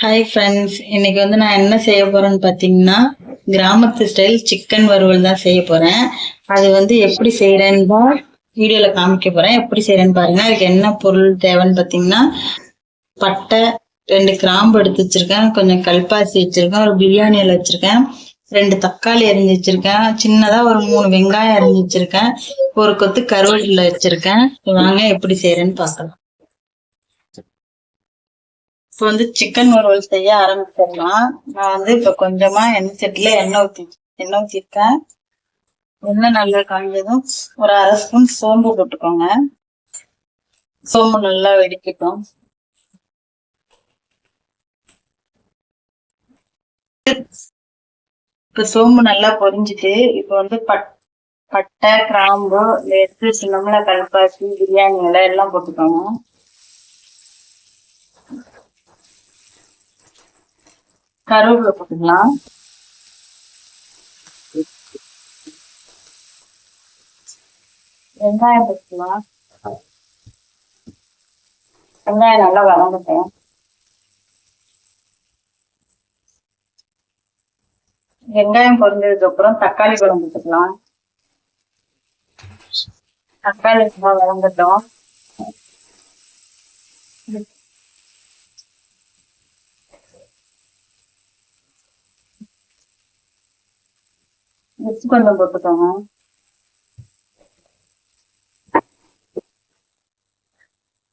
Hi friends இன்னைக்கு வந்து நான் என்ன செய்ய போறேன்னு பார்த்தீங்கன்னா கிராமத்து ஸ்டைல் சிக்கன் வறுவல் தான் செய்ய போறேன். அது வந்து எப்படி செய்யறேன்னு தான் வீடியோல காமிக்க போறேன். எப்படி செய்யறேன்னு பாருங்க. அதுக்கு என்ன பொருள் தேவைன்னு பார்த்தீங்கன்னா பட்டை ரெண்டு கிராம்பு எடுத்து வச்சிருக்கேன். கொஞ்சம் கல்பாசி வச்சிருக்கேன். ஒரு பிரியாணி இலை வச்சிருக்கேன். ரெண்டு தக்காளி அரிஞ்சு வச்சிருக்கேன். சின்னதா ஒரு மூணு வெங்காயம் அரிஞ்சு வச்சிருக்கேன். ஒரு கொத்து கருவேப்பிலை வச்சிருக்கேன். வாங்க எப்படி செய்யறேன்னு பார்க்கலாம் இப்போ வந்து சிக்கன் வறுவல் செய்ய ஆரம்பிச்சிடலாம். நான் வந்து இப்போ கொஞ்சமா எண்ணெய் செட்டில் எண்ணெய் ஊற்றி எண்ணெய் ஊற்றிருக்கேன் எண்ணெய் நல்லா காய்ஞ்சதும் ஒரு அரை ஸ்பூன் சோம்பு போட்டுக்கோங்க. சோம்பு நல்லா வெடிக்கட்டும். இப்போ சோம்பு நல்லா பொரிஞ்சுட்டு இப்போ வந்து பட் பட்டை கிராம்பு எடுத்து சின்னமிள கல்பாசி பிரியாணி இலை எல்லாம் போட்டுக்கோங்க. கருவேப்பிலை போட்டுக்கலாம். வெங்காயம் போட்டுக்கலாம். வெங்காயம் நல்லா வளர்ந்துட்டேன் வெங்காயம் பொறிஞ்சதுக்கு அப்புறம் தக்காளி குழம்பு போட்டுக்கலாம். தக்காளி நல்லா வதங்கட்டும். உப்பு கொஞ்சம் போட்டுக்கோங்க.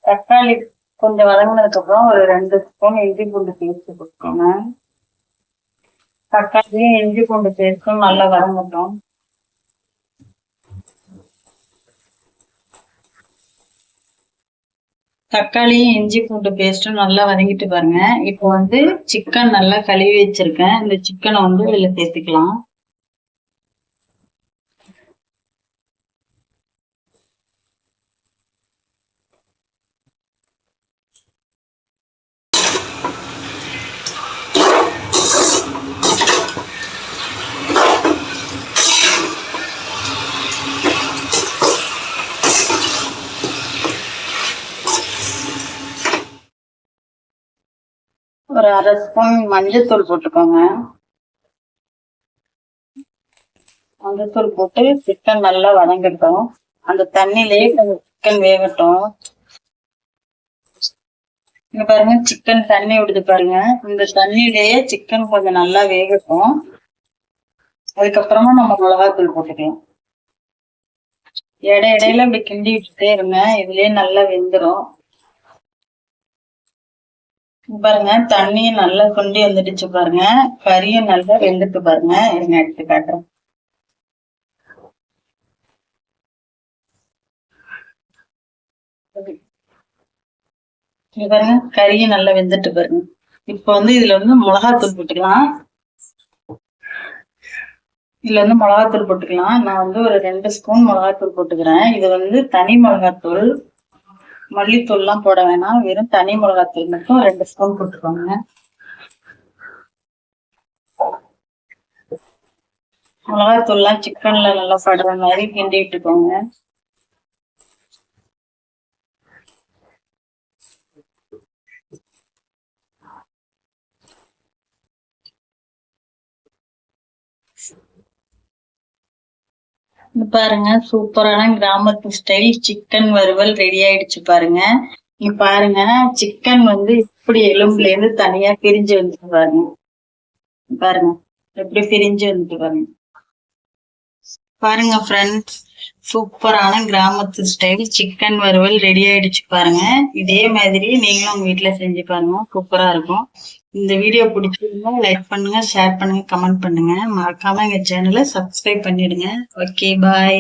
தக்காளி கொஞ்சம் வதங்கினதுக்கு அப்புறம் ஒரு ரெண்டு ஸ்பூன் இஞ்சி பூண்டு பேஸ்ட் போட்டுக்கோங்க. தக்காளியும் இஞ்சி பூண்டு பேஸ்ட்டும் நல்லா வதங்கட்டும். தக்காளியும் இஞ்சி பூண்டு பேஸ்ட்டும் நல்லா வதங்கிட்டு பாருங்க. இப்போ வந்து சிக்கன் நல்லா கழுவி வச்சிருக்கேன். இந்த சிக்கனை வந்து இதில் சேர்த்துக்கலாம். ஒரு அரை ஸ்பூன் மஞ்சத்தூள் போட்டுக்கோங்க. மஞ்சத்தூள் போட்டு சிக்கன் நல்லா வதங்கட்டும் அந்த தண்ணியிலேயே கொஞ்சம் சிக்கன் வேகட்டும். இங்க பாருங்க சிக்கன் தண்ணி விடுது பாருங்க. இந்த தண்ணியிலேயே சிக்கன் கொஞ்சம் நல்லா வேகட்டும். அதுக்கப்புறமா நம்ம மிளகாத்தூள் போட்டுக்கலாம். இடை இடையில இப்படி கிண்டி விட்டுட்டே இருங்க. இதுலயே நல்லா வெந்துடும் பாருங்க தண்ணியும் நல்லா கொண்டு வந்துடுச்சு பாருங்க. கறியும் நல்லா வெந்துட்டு பாருங்க. இருங்க எடுத்து காட்டுறேன். பாருங்க கறியும் நல்லா வெந்துட்டு பாருங்க. இப்ப வந்து இதுல வந்து மிளகாத்தூள் போட்டுக்கலாம். இதுல வந்து மிளகாத்தூள் போட்டுக்கலாம். நான் வந்து ஒரு ரெண்டு ஸ்பூன் மிளகாத்தூள் போட்டுக்கிறேன். இது வந்து தனி மிளகாத்தூள். மல்லித்தூள்லாம் போட வேணாம். வெறும் தனி மிளகாத்தூள் மட்டும் ரெண்டு ஸ்பூன் போட்டுக்கோங்க. மிளகாத்தூள்லாம் சிக்கன்ல நல்லா படுற மாதிரி கிண்டி விட்டுக்கோங்க பாருங்க சூப்பரான கிராமத்து ஸ்டைல் சிக்கன் வறுவல் ரெடி ஆயிடுச்சு பாருங்க. நீ பாருங்க சிக்கன் வந்து இப்படி எலும்புல இருந்து தனியா பிரிஞ்சு வந்துட்டு பாருங்க. பாருங்க எப்படி பிரிஞ்சு வந்துட்டு பாருங்க. பாருங்க ஃப்ரெண்ட்ஸ் சூப்பரான கிராமத்து ஸ்டைல் சிக்கன் வறுவல் ரெடி ஆயிடுச்சு பாருங்க. இதே மாதிரி நீங்களும் உங்க வீட்டுல செஞ்சு பாருங்க. சூப்பரா இருக்கும். இந்த வீடியோ பிடிச்சிருந்தா லைக் பண்ணுங்க ஷேர் பண்ணுங்க கமெண்ட் பண்ணுங்க. மறக்காம எங்க சேனலை சப்ஸ்கிரைப் பண்ணிடுங்க. Okay bye